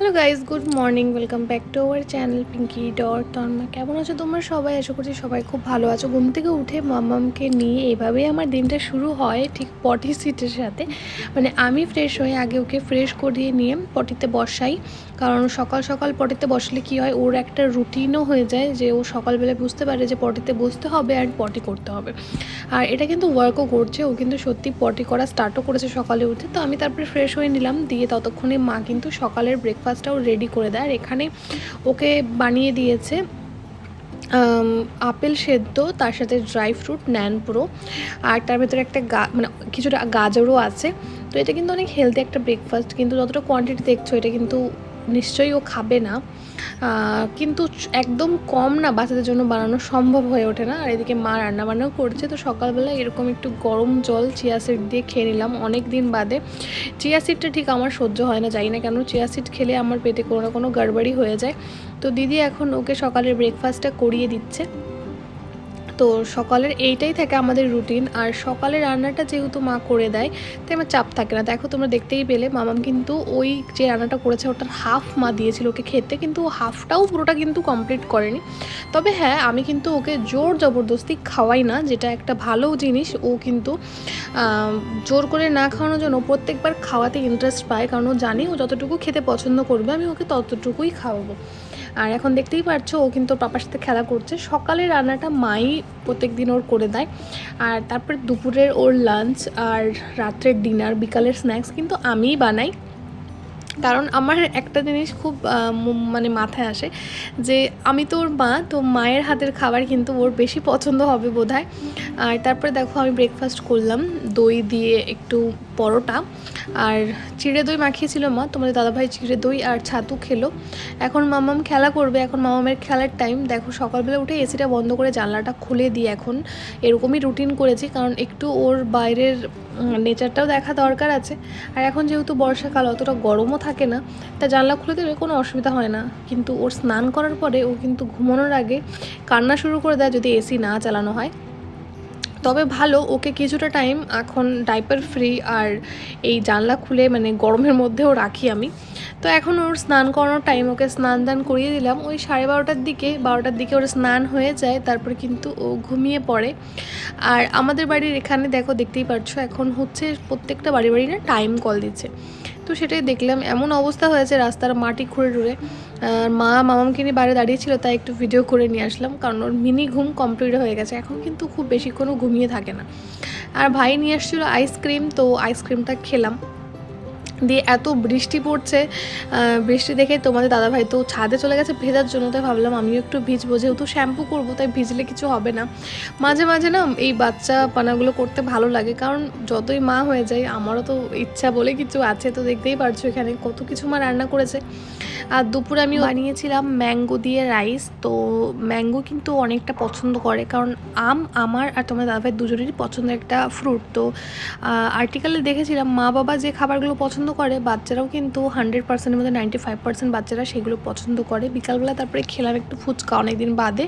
Hello guys good morning welcome back to our channel Pinky ডর তন্মা কেমন আছো তোমরা? সবাই আশা করছি সবাই খুব ভালো আছো। ঘুম থেকে উঠে মামামকে নিয়ে এভাবেই আমার দিনটা শুরু হয় ঠিক পটি সিটের সাথে। মানে আমি ফ্রেশ হয়ে আগে ওকে ফ্রেশ করিয়ে নিয়ে পটিতে বসাই। কারণ সকাল সকাল পটিতে বসলে কি হয়, ওর একটা রুটিনও হয়ে যায় যে ও সকালবেলা বুঝতে পারে যে পটিতে বসতে হবে আর পটি করতে হবে। আর এটা কিন্তু ওয়ার্কও করছে, ও কিন্তু সত্যি পটি করা স্টার্টও করেছে সকালে উঠে। তো আমি তারপরে ফ্রেশ হয়ে নিলাম, দিয়ে ততক্ষণে মা কিন্তু সকালের ব্রেকফাস্টটাও রেডি করে দেয়। আর এখানে ওকে বানিয়ে দিয়েছে আপেল সেদ্ধ, তার সাথে ড্রাই ফ্রুট ন্যান পুরো। আর তার ভেতরে একটা গা মানে কিছুটা গাজরও আছে। তো এটা কিন্তু অনেক হেলদি একটা ব্রেকফাস্ট কিন্তু যতটা কোয়ান্টিটি দেখছ, এটা কিন্তু নিশ্চয়ই ও খাবে না। কিন্তু একদম কম না বাচ্চাদের জন্য বানানো সম্ভব হয়ে ওঠে না। আর এদিকে মা রান্না বান্নাও করছে। তো সকালবেলা এরকম একটু গরম জল চিয়া সিড দিয়ে খেয়ে নিলাম অনেক দিন বাদে। চিয়া সিডটা ঠিক আমার সহ্য হয় না যাই না কেন। চিয়া সিড খেলে আমার পেটে কোনো না কোনো গড়বড়ি হয়ে যায়। তো দিদি এখন ওকে সকালের ব্রেকফাস্টটা করিয়ে দিচ্ছে। তো সকালের এইটাই থাকে আমাদের রুটিন আর সকালের রান্নাটা যেহেতু মা করে দেয়, তাই আমার চাপ থাকে না। দেখো, তোমরা দেখতেই পেলে, মামাম কিন্তু ওই যে রান্নাটা করেছে, ওটার হাফ মা দিয়েছিল ওকে খেতে, কিন্তু হাফটাও পুরোটা কিন্তু কমপ্লিট করেনি। তবে হ্যাঁ আমি কিন্তু ওকে জোর জবরদস্তি খাওয়াই না, যেটা একটা ভালো জিনিস। ও কিন্তু জোর করে না খাওয়ানোর জন্য প্রত্যেকবার খাওয়াতে ইন্টারেস্ট পায়, কারণ ও জানে ও যতটুকু খেতে পছন্দ করবে, আমি ওকে ততটুকুই খাওয়াবো। আর এখন দেখতেই পারছ, ও কিন্তু পাপার সাথে খেলা করছে। সকালে রান্নাটা মাই প্রত্যেক দিন ওর করে দেয়। আর তারপরে দুপুরের ওর লাঞ্চ আর রাত্রের ডিনার বিকালের স্ন্যাক্স কিন্তু আমিই বানাই। কারণ আমার একটা জিনিস খুব মানে মাথায় আসে যে, আমি তো ওর মা, তো মায়ের হাতের খাবার কিন্তু ওর বেশি পছন্দ হবে বোধহয়। আর তারপরে দেখো আমি ব্রেকফাস্ট করলাম, দই দিয়ে একটু পরোটা। আর চিড়ে দই মাখিয়েছিল মা, তোমাদের দাদাভাই চিড়ে দই আর ছাতু খেলো। এখন মামাম খেলা করবে, এখন মামামের খেলার টাইম দেখো সকালবেলা উঠে এসিটা বন্ধ করে জানলাটা খুলে দিই এখন। এরকমই রুটিন করেছি, কারণ একটু ওর বাইরের নেচারটাও দেখা দরকার আছে। আর এখন যেহেতু বর্ষাকাল, অতটা গরমও থাকে না, তা জানলা খুলে দেবে কোনো অসুবিধা হয় না। কিন্তু ওর স্নান করার পরে ও কিন্তু ঘুমানোর আগে কান্না শুরু করে দেয় যদি এসি না চালানো হয়। তবে ভালো, ওকে কিছুটা টাইম এখন ডাইপার ফ্রি আর এই জানলা খুলে মানে গরমের মধ্যেও রাখি আমি। তো এখন ওর স্নান করানোর টাইম ওকে স্নান দান করিয়ে দিলাম। ওই সাড়ে বারোটার দিকে বারোটার দিকে ওর স্নান হয়ে যায়, তারপর কিন্তু ও ঘুমিয়ে পড়ে। আর আমাদের বাড়ির এখানে, দেখো, দেখতেই পাচ্ছ এখন হচ্ছে প্রত্যেকটা বাড়ি বাড়ি না টাইম কল দিচ্ছে। তো সেটাই দেখলাম, এমন অবস্থা হয়েছে রাস্তার মাটি খুঁড়ে টুড়ে। আর মা মামামকে নিয়ে বাইরে দাঁড়িয়েছিল, তাই একটু ভিডিও করে নিয়ে আসলাম, কারণ ওর মিনি ঘুম কমপ্লিট হয়ে গেছে, এখন কিন্তু খুব বেশিক্ষণও ঘুমিয়ে থাকে না। আর ভাই নিয়ে আসছিল আইসক্রিম তো আইসক্রিমটা খেলাম। দিয়ে এত বৃষ্টি পড়ছে বৃষ্টি দেখে তোমাদের দাদাভাই তো ছাদে চলে গেছে ভেজার জন্য, তাই ভাবলাম আমিও একটু ভিজবো, যেহেতু শ্যাম্পু করব, তাই ভিজলে কিছু হবে না। মাঝে মাঝে না এই বাচ্চা পানাগুলো করতে ভালো লাগে, কারণ যতই মা হয়ে যায় আমারও তো ইচ্ছা বলে কিছু আছে, তো দেখতেই পারছ এখানে কত কিছু মা রান্না করেছে। আর দুপুরে আমি বানিয়েছিলাম ম্যাঙ্গো দিয়ে রাইস, তো ম্যাঙ্গো কিন্তু অনেকটা পছন্দ করে, কারণ আম আমার আর তোমার দাদাভাই দুজনেরই পছন্দের একটা ফ্রুট, তো আর্টিকেলে দেখেছিলাম মা বাবা যে খাবারগুলো পছন্দ করে, বাচ্চারাও কিন্তু হান্ড্রেড পার্সেন্টের মধ্যে নাইনটি ফাইভ পার্সেন্ট বাচ্চারা সেগুলো পছন্দ করে। বিকালবেলা তারপরে খেলাম একটু ফুচকা অনেকদিন বাদে।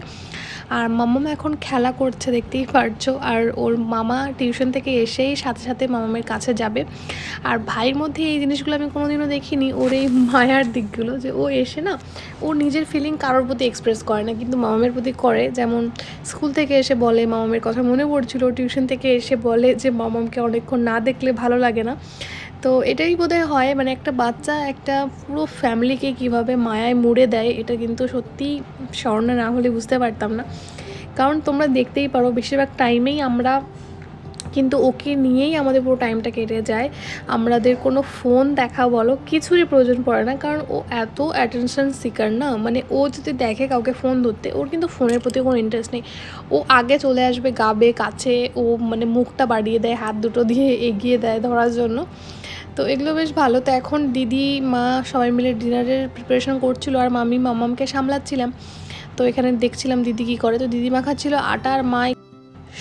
আর মামাম এখন খেলা করছে, দেখতেই পারছ। আর ওর মামা টিউশন থেকে এসেই সাথে সাথে মামামের কাছে যাবে। আর ভাইয়ের মধ্যে এই জিনিসগুলো আমি কোনোদিনও দেখিনি। ওর এই মায়ার দিকগুলো যে ও এসে না, ও নিজের ফিলিং কারোর প্রতি এক্সপ্রেস করে না, কিন্তু মামামের প্রতি করে। যেমন স্কুল থেকে এসে বলে, মামামের কথা মনে পড়ছিল। টিউশন থেকে এসে বলে যে, মামামকে অনেকক্ষণ না দেখলে ভালো লাগে না। তো এটাই বোধহয় হয় মানে একটা বাচ্চা একটা পুরো ফ্যামিলিকে কীভাবে মায়ায় মুড়ে দেয়, এটা কিন্তু সত্যি স্মরণে না হলে বুঝতে পারতাম না। কারণ তোমরা দেখতেই পারো, বেশিরভাগ টাইমেই আমরা কিন্তু ওকে নিয়েই আমাদের পুরো টাইমটা কেটে যায়। আমাদের কোনো ফোন দেখা বলো, কিছুরই প্রয়োজন পড়ে না। কারণ ও এত অ্যাটেনশন সিকার না মানে ও যদি দেখে কাউকে ফোন ধরতে, ওর কিন্তু ফোনের প্রতি কোনো ইন্টারেস্ট নেই। ও আগে চলে আসবে গাবে, কাছে, ও মানে মুখটা বাড়িয়ে দেয়, হাত দুটো দিয়ে এগিয়ে দেয় ধরার জন্য। তো এগুলো বেশ ভালো। তো এখন দিদি, মা সবাই মিলে ডিনারের প্রিপারেশন করছিল আর মামি, মামামকে সামলাচ্ছিলাম। তো এখানে দেখছিলাম দিদি কী করে। তো দিদি মাখাচ্ছিল আটা আটার মা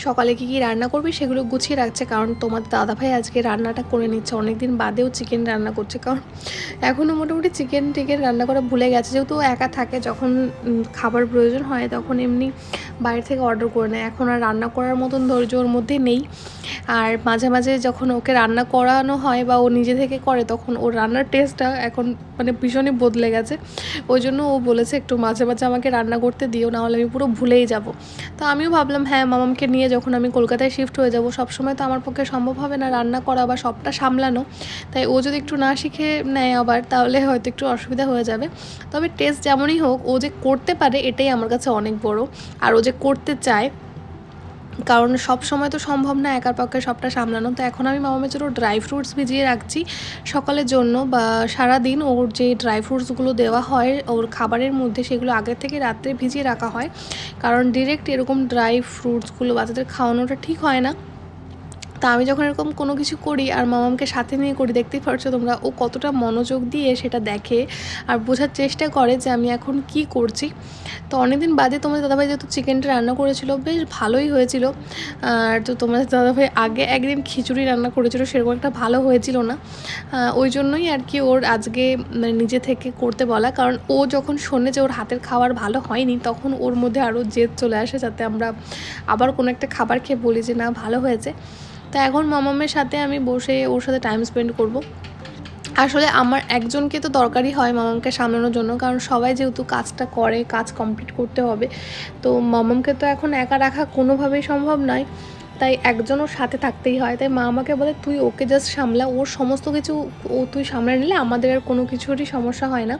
সকালে কি কি রান্না করবে সেগুলো গুছিয়ে রাখছে, কারণ তোমার দাদাভাই আজকে রান্নাটা করে নিচ্ছে। অনেক দিন বাদেও চিকেন রান্না করছে, কারণ এখনও মোটামুটি চিকেন টিকেন রান্না করা ভুলে গেছে। যেহেতু একা থাকে, যখন খাবার প্রয়োজন হয় তখন এমনি বাইরে থেকে অর্ডার করে নেয়। এখন আর রান্না করার মতন ধৈর্য ওর মধ্যে নেই। আর মাঝে মাঝে যখন ওকে রান্না করানো হয় বা ও নিজে থেকে করে, তখন ওর রান্নার টেস্টটা এখন মানে ভীষণই বদলে গেছে। ওই জন্য ও বলেছে, একটু মাঝে মাঝে আমাকে রান্না করতে দিও, নাহলে আমি পুরো ভুলেই যাব। তো আমিও ভাবলাম হ্যাঁ মামামকে নিয়ে যখন আমি কলকাতায় শিফট হয়ে যাব, সবসময় তো আমার পক্ষে সম্ভব হবে না রান্না করা বা সবটা সামলানো। তাই ও যদি একটু না শিখে নেয় আবার, তাহলে হয়তো একটু অসুবিধা হয়ে যাবে। তবে টেস্ট যেমনই হোক, ও যে করতে পারে, এটাই আমার কাছে অনেক বড়। আর ও যে করতে চায় কারণ সব সময় তো সম্ভব না একার পক্ষে সবটা সামলানো। তো এখন আমি মামামের জন্য ড্রাই ফ্রুটস ভিজিয়ে রাখছি সকালের জন্য বা সারা দিন ওর যে ড্রাই ফ্রুটসগুলো দেওয়া হয়, ওর খাবারের মধ্যে সেগুলো আগের থেকে রাত্রে ভিজিয়ে রাখা হয়। কারণ ডিরেক্ট এরকম ড্রাই ফ্রুটসগুলো বাচ্চাদের খাওয়ানোটা ঠিক হয় না। তা আমি যখন এরকম কোনো কিছু করি আর মামামকে সাথে নিয়ে করি, দেখতেই পারছ তোমরা, ও কতটা মনোযোগ দিয়ে সেটা দেখে আর বোঝার চেষ্টা করে যে আমি এখন কি করছি। তো অনেকদিন বাদে তোমাদের দাদাভাই যেহেতু চিকেনটা রান্না করেছিল, বেশ ভালোই হয়েছিল। আর তো তোমাদের দাদাভাই আগে একদিন খিচুড়ি রান্না করেছিল, সেরকম একটা ভালো হয়েছিল না। ওই জন্যই আর কি ওর আজকে মানে নিজে থেকে করতে বলা। কারণ ও যখন শোনে যে ওর হাতের খাবার ভালো হয়নি, তখন ওর মধ্যে আরও জেদ চলে আসে, যাতে আমরা আবার কোনো একটা খাবার খেয়ে বলি যে না, ভালো হয়েছে। তো এখন মামামের সাথে আমি বসে ওর সাথে টাইম স্পেন্ড করব। আসলে আমার একজনকে তো দরকারই হয় মামামকে সামলানোর জন্য, কারণ সবাই যেহেতু কাজটা করে, কাজ কমপ্লিট করতে হবে, তো মামামকে তো এখন একা রাখা কোনোভাবেই সম্ভব নয়। তাই একজন ওর সাথে থাকতেই হয়, তাই মা আমাকে বলে, তুই ওকে জাস্ট সামলা, ওর সমস্ত কিছু ও তুই সামলে নিলে আমাদের আর কোনো কিছুরই সমস্যা হয় না।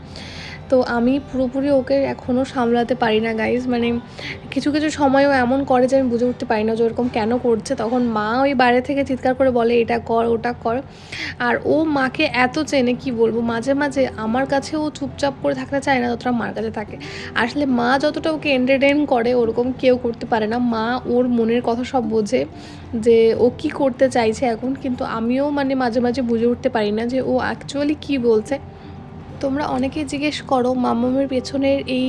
তো আমি পুরোপুরি ওকে এখনও সামলাতে পারি না গাইজ মানে কিছু কিছু সময়ও এমন করে যে আমি বুঝে উঠতে পারি না যে ওরকম কেন করছে। তখন মা ওই বাইরে থেকে চিৎকার করে বলে, এটা কর, ওটা কর। আর ও মাকে এত চেনে, কি বলব? মাঝে মাঝে আমার কাছে ও চুপচাপ করে থাকতে চায় না, যতটা মার কাছে থাকে। আসলে মা যতটা ওকে এন্টারটেন করে, ওরকম কেউ করতে পারে না। মা ওর মনের কথা সব বোঝে যে ও কি করতে চাইছে এখন। কিন্তু আমিও মানে মাঝে মাঝে বুঝে উঠতে পারি না যে ও অ্যাকচুয়ালি কি বলছে। তোমরা অনেকেই জিজ্ঞেস করো মামামের পেছনের এই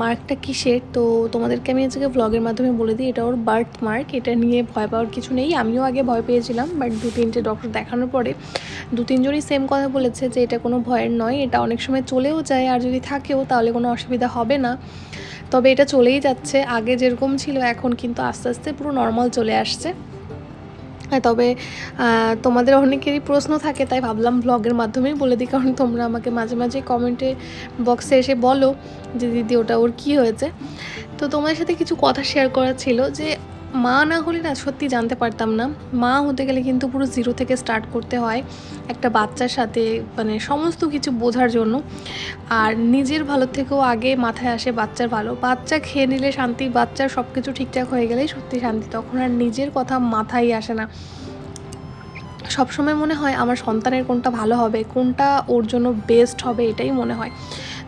মার্কটা কিসের? তো তোমাদেরকে আমি আজকে ব্লগের মাধ্যমে বলে দিই, এটা ওর বার্থ মার্ক এটা নিয়ে ভয় পাওয়ার কিছু নেই। আমিও আগে ভয় পেয়েছিলাম বাট দু তিনটে ডক্টর দেখানোর পরে দু তিনজনই সেম কথা বলেছে যে এটা কোনো ভয়ের নয়, এটা অনেক সময় চলেও যায়, আর যদি থাকেও তাহলে কোনো অসুবিধা হবে না। তবে এটা চলেই যাচ্ছে, আগে যেরকম ছিল, এখন কিন্তু আস্তে আস্তে পুরো নর্মাল চলে আসছে। তবে তোমাদের অনেকেরই প্রশ্ন থাকে, তাই ভাবলাম ব্লগের মাধ্যমেই বলে দিই, কারণ তোমরা আমাকে মাঝে মাঝে কমেন্টে বক্সে এসে বলো যে, দিদি, ওটা ওর কি হয়েছে? তো তোমাদের সাথে কিছু কথা শেয়ার করার ছিল যে মা না হলে না সত্যি জানতে পারতাম না। মা হতে গেলে কিন্তু পুরো জিরো থেকে স্টার্ট করতে হয় একটা বাচ্চার সাথে মানে সমস্ত কিছু বোঝার জন্য। আর নিজের ভালো থেকেও আগে মাথায় আসে বাচ্চার ভালো। বাচ্চা খেয়ে নিলে শান্তি, বাচ্চার সব কিছু ঠিকঠাক হয়ে গেলেই সত্যি শান্তি। তখন আর নিজের কথা মাথায় আসে না। সবসময় মনে হয় আমার সন্তানের কোনটা ভালো হবে, কোনটা ওর জন্য বেস্ট হবে এটাই মনে হয়।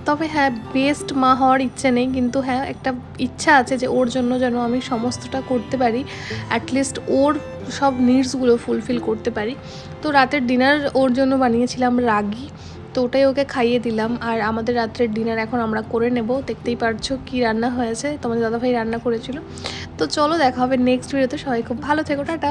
তবে হ্যাঁ বেস্ট মা হওয়ার ইচ্ছে নেই, কিন্তু হ্যাঁ একটা ইচ্ছা আছে যে ওর জন্য যেন আমি সমস্তটা করতে পারি অ্যাটলিস্ট ওর সব নিডসগুলো ফুলফিল করতে পারি। তো রাতের ডিনার ওর জন্য বানিয়েছিলাম রাগি, তো ওটাই ওকে খাইয়ে দিলাম। আর আমাদের রাত্রের ডিনার এখন আমরা করে নেব। দেখতেই পারছ কি রান্না হয়েছে। তোমাদের দাদাভাই রান্না করেছিল। তো চলো দেখা হবে নেক্সট ভিডিওতে সবাই খুব ভালো থেকো, টাটা।